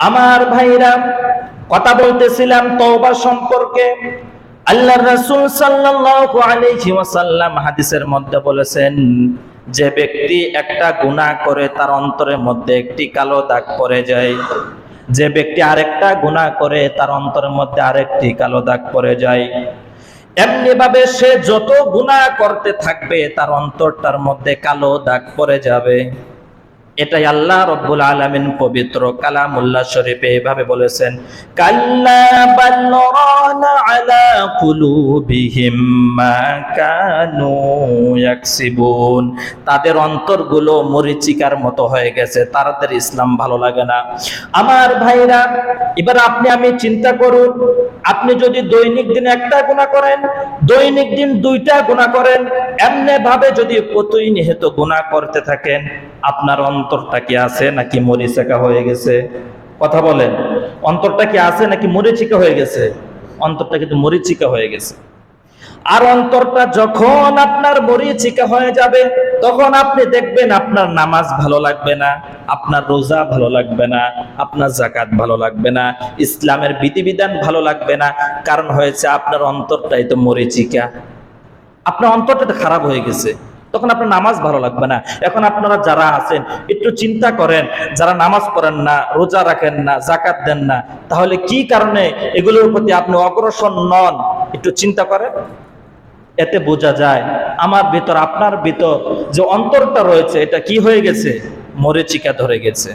আমার ভাইরা কথা বলতেছিলাম তওবা সম্পর্কে। আল্লাহ রাসূল সাল্লাল্লাহু আলাইহি ওয়াসাল্লাম হাদিসের মধ্যে বলেছেন, যে ব্যক্তি একটা গুনাহ করে তার অন্তরের মধ্যে একটি কালো দাগ পড়ে যায়। যে ব্যক্তি আরেকটা গুনাহ করে তার অন্তরের মধ্যে আরেকটি কালো দাগ পড়ে যায়। এমনি ভাবে সে যত গুনাহ করতে থাকবে, তার অন্তরটার মধ্যে কালো দাগ পড়ে যাবে। এটাই আল্লাহ রব্বুল আলামিন পবিত্র কালামুল্লাহ শরীফে এভাবে বলেছেন তাদের অন্তরগুলো মরিচিকার মতো হয়ে গেছে তাদের ইসলাম ভালো লাগে না। আমার ভাইরা, এবার আপনি আমি চিন্তা করুন, আপনি যদি দৈনিক দিন একটা গুণা করেন, দৈনিক দিন দুইটা গুণা করেন এমনি ভাবে যদি প্রতিই নিহত গুণা করতে থাকেন আপনার অন্তরটা কি আছে নাকি মরিচিকা হয়ে গেছে? কথা বলেন। অন্তরটা কি আছে নাকি মরিচিকা হয়ে গেছে? অন্তরটা কিন্তু মরিচিকা হয়ে গেছে। আর অন্তরটা যখন আপনার মরিচিকা হয়ে যাবে, তখন আপনি দেখবেন আপনার নামাজ ভালো লাগবে না, আপনার রোজা ভালো লাগবে না, আপনার জাকাত ভালো লাগবে না, ইসলামের বিধিবিধান ভালো লাগবে না। কারণ হয়েছে আপনার অন্তরটাই তো মরিচিকা। আপনার অন্তরটা তো খারাপ হয়ে গেছে। তখন আপনার নামাজ ভালো লাগবে না। এখন আপনারা যারা আছেন, একটু চিন্তা করেন, যারা নামাজ পড়েন না, রোজা রাখেন না জাকাত দেন না, তাহলে কি কারণে এগুলোর প্রতি আপনি অগ্রসর নন? একটু চিন্তা করেন। এতে বোঝা যায়, আমার ভিতর, আপনার ভিতর যে অন্তরটা রয়েছে, এটা কি হয়ে গেছে? মরে চিকা ধরে গেছে।